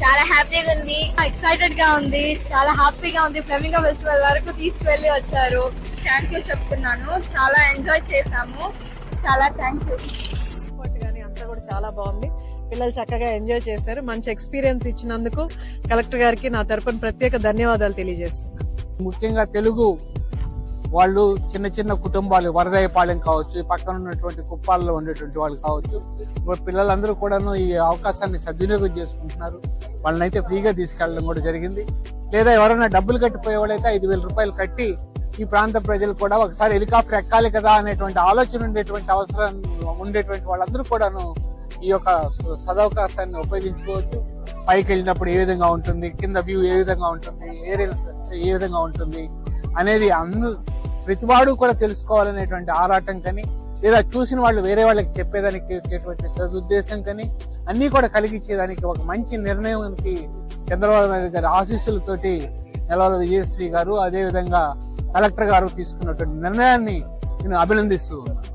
చాలా హ్యాపీగా ఉంది. ఎక్సైటెడ్గా ఉంది. చాలా హ్యాపీగా ఉంది. ఫ్లెమింగో ఫెస్టివల్ వరకు తీసుకువెళ్ళి వచ్చారు. థ్యాంక్ యూ చెప్తున్నాను. చాలా ఎంజాయ్ చేశాము. చాలా థ్యాంక్ యూ సపోర్ట్ కానీ అంతా కూడా చాలా బాగుంది. పిల్లలు చక్కగా ఎంజాయ్ చేశారు. మంచి ఎక్స్పీరియన్స్ ఇచ్చినందుకు కలెక్టర్ గారికి నా తరపున ప్రత్యేక ధన్యవాదాలు తెలియజేస్తున్నాను. ముఖ్యంగా తెలుగు వాళ్ళు చిన్న చిన్న కుటుంబాలు వరదయపాలెం కావచ్చు పక్కన ఉన్నటువంటి కుప్పాలలో ఉండేటువంటి వాళ్ళు కావచ్చు పిల్లలందరూ కూడాను ఈ అవకాశాన్ని సద్వినియోగం చేసుకుంటున్నారు. వాళ్ళని అయితే ఫ్రీగా తీసుకెళ్ళడం కూడా జరిగింది. లేదా ఎవరైనా డబ్బులు కట్టిపోయే వాళ్ళైతే ఐదు వేల రూపాయలు కట్టి ఈ ప్రాంత ప్రజలు కూడా ఒకసారి హెలికాప్టర్ ఎక్కాలి కదా అనేటువంటి ఆలోచన ఉండేటువంటి అవసరం ఉండేటువంటి వాళ్ళందరూ కూడాను ఈ యొక్క సదవకాశాన్ని ఉపయోగించుకోవచ్చు. పైకి వెళ్ళినప్పుడు ఏ విధంగా ఉంటుంది కింద వ్యూ ఏ విధంగా ఉంటుంది ఏరియల్స్ ఏ విధంగా ఉంటుంది అనేది అందరూ ప్రతివాడు కూడా తెలుసుకోవాలనేటువంటి ఆరాటం కానీ లేదా చూసిన వాళ్ళు వేరే వాళ్ళకి చెప్పేదానికి వచ్చేటువంటి సదుద్దేశం కానీ అన్ని కూడా కలిగించేదానికి ఒక మంచి నిర్ణయానికి చంద్రబాబు నాయుడు గారి ఆశీస్సులతోటి నెలవల విజయశ్రీ గారు అదేవిధంగా కలెక్టర్ గారు తీసుకున్నటువంటి నిర్ణయాన్ని నేను అభినందిస్తూ ఉన్నాను.